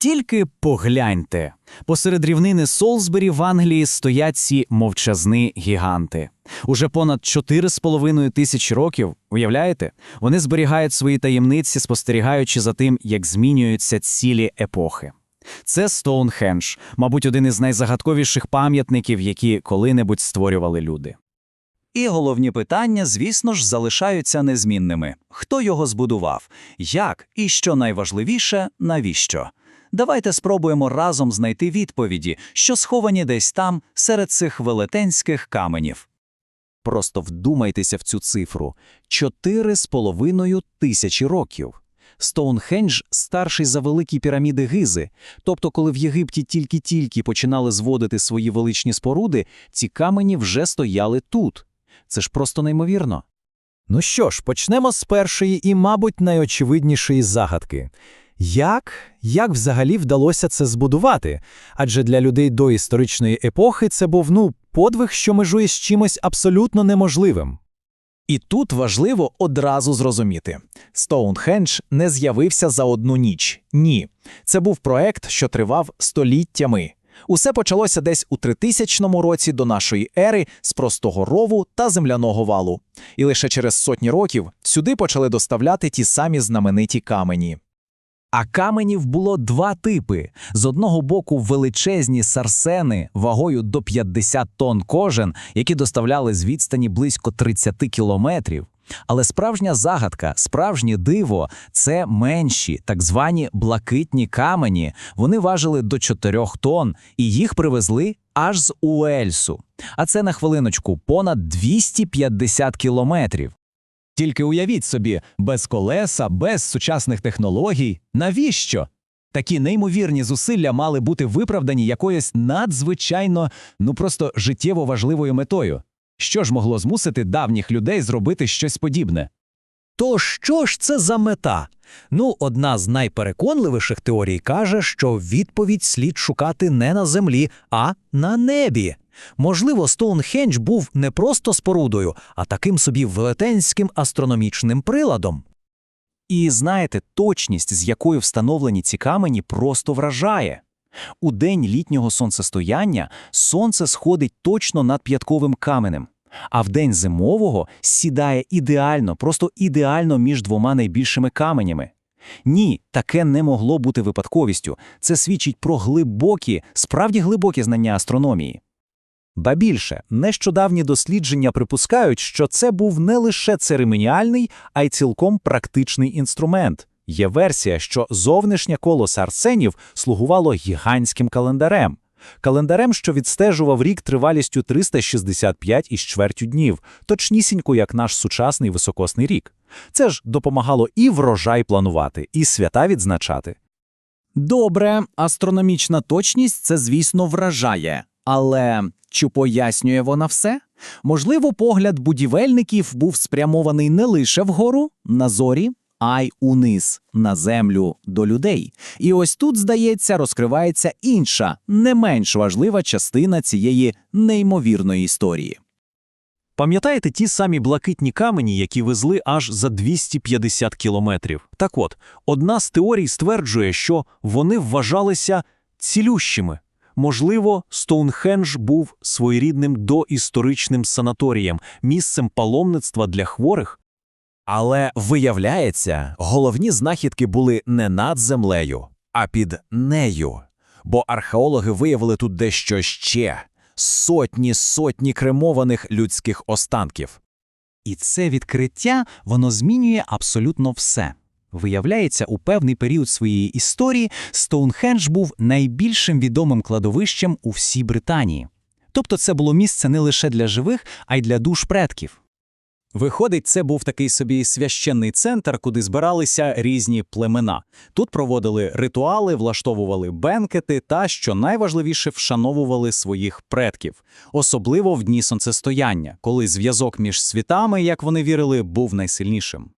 Тільки погляньте. Посеред рівнини Солсбері в Англії стоять ці мовчазни гіганти. Уже понад 4,5 тисячі років, уявляєте, вони зберігають свої таємниці, спостерігаючи за тим, як змінюються цілі епохи. Це Стоунхендж, мабуть, один із найзагадковіших пам'ятників, які коли-небудь створювали люди. І головні питання, звісно ж, залишаються незмінними. Хто його збудував? Як? І що найважливіше, навіщо? Давайте спробуємо разом знайти відповіді, що сховані десь там, серед цих велетенських каменів. Просто вдумайтеся в цю цифру – чотири з половиною тисячі років. Стоунхендж старший за великі піраміди Гизи, тобто коли в Єгипті тільки-тільки починали зводити свої величні споруди, ці камені вже стояли тут. Це ж просто неймовірно. Ну що ж, почнемо з першої і, мабуть, найочевиднішої загадки. Як? Як взагалі вдалося це збудувати? Адже для людей до історичної епохи це був, ну, подвиг, що межує з чимось абсолютно неможливим. І тут важливо одразу зрозуміти: Стоунхендж не з'явився за одну ніч. Ні. Це був проект, що тривав століттями. Усе почалося десь у 3000 році до нашої ери з простого рову та земляного валу. І лише через сотні років сюди почали доставляти ті самі знамениті камені. А каменів було два типи: з одного боку, величезні сарсени вагою до 50 тонн кожен, які доставляли з відстані близько 30 кілометрів. Але справжня загадка, справжнє диво це менші, так звані блакитні камені. Вони важили до 4 тонн, і їх привезли аж з Уельсу. А це на хвилиночку понад 250 кілометрів. Тільки уявіть собі, без колеса, без сучасних технологій. Навіщо? Такі неймовірні зусилля мали бути виправдані якоюсь надзвичайно, ну просто життєво важливою метою. Що ж могло змусити давніх людей зробити щось подібне? То що ж це за мета? Ну, одна з найпереконливіших теорій каже, що відповідь слід шукати не на землі, а на небі. Можливо, Стоунхендж був не просто спорудою, а таким собі велетенським астрономічним приладом. І знаєте, точність, з якою встановлені ці камені, просто вражає. У день літнього сонцестояння сонце сходить точно над п'ятковим каменем, а в день зимового сідає ідеально, просто ідеально між двома найбільшими каменями. Ні, таке не могло бути випадковістю. Це свідчить про глибокі, справді глибокі знання астрономії. Ба більше, нещодавні дослідження припускають, що це був не лише церемоніальний, а й цілком практичний інструмент. Є версія, що зовнішнє коло арсенів слугувало гігантським календарем. Календарем, що відстежував рік тривалістю 365 із чвертю днів, точнісінько як наш сучасний високосний рік. Це ж допомагало і врожай планувати, і свята відзначати. Добре, астрономічна точність це, звісно, вражає. Але чи пояснює вона все? Можливо, погляд будівельників був спрямований не лише вгору, на зорі, а й униз, на землю, до людей. І ось тут, здається, розкривається інша, не менш важлива частина цієї неймовірної історії. Пам'ятаєте ті самі блакитні камені, які везли аж за 250 кілометрів? Так от, одна з теорій стверджує, що вони вважалися цілющими. Можливо, Стоунхендж був своєрідним доісторичним санаторієм, місцем паломництва для хворих. Але виявляється, головні знахідки були не над землею, а під нею. Бо археологи виявили тут дещо ще сотні сотні кремованих людських останків. І це відкриття воно змінює абсолютно все. Виявляється, у певний період своєї історії Стоунхендж був найбільшим відомим кладовищем у всій Британії. Тобто це було місце не лише для живих, а й для душ предків. Виходить, це був такий собі священний центр, куди збиралися різні племена. Тут проводили ритуали, влаштовували бенкети та, що найважливіше, вшановували своїх предків, особливо в дні сонцестояння, коли зв'язок між світами, як вони вірили, був найсильнішим.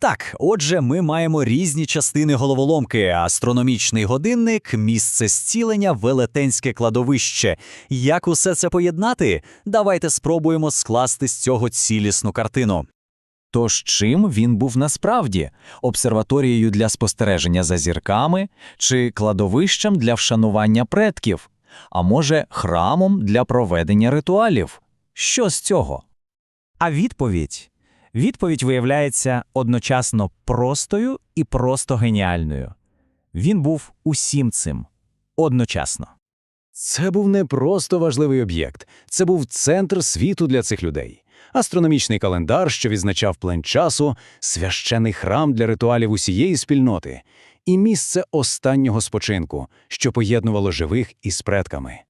Так, отже, ми маємо різні частини головоломки: астрономічний годинник, місце зцілення, велетенське кладовище. Як усе це поєднати? Давайте спробуємо скласти з цього цілісну картину. Тож чим він був насправді? Обсерваторією для спостереження за зірками чи кладовищем для вшанування предків? А може, храмом для проведення ритуалів? Що з цього? А відповідь? Відповідь виявляється одночасно простою і просто геніальною. Він був усім цим одночасно. Це був не просто важливий об'єкт, це був центр світу для цих людей. Астрономічний календар, що відзначав плен часу, священий храм для ритуалів усієї спільноти і місце останнього спочинку, що поєднувало живих із предками.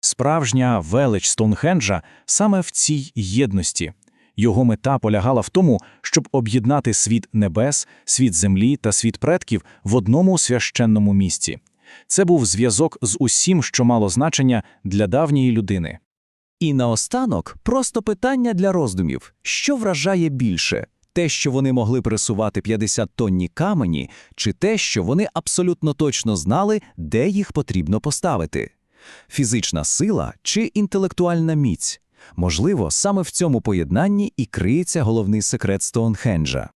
Справжня велич Стоунхенджа саме в цій єдності. Його мета полягала в тому, щоб об'єднати світ небес, світ землі та світ предків в одному священному місці. Це був зв'язок з усім, що мало значення для давньої людини. І наостанок просто питання для роздумів. Що вражає більше? Те, що вони могли пресувати 50-тонні камені, чи те, що вони абсолютно точно знали, де їх потрібно поставити? Фізична сила чи інтелектуальна міць? Можливо, саме в цьому поєднанні і криється головний секрет Стоунхенджа.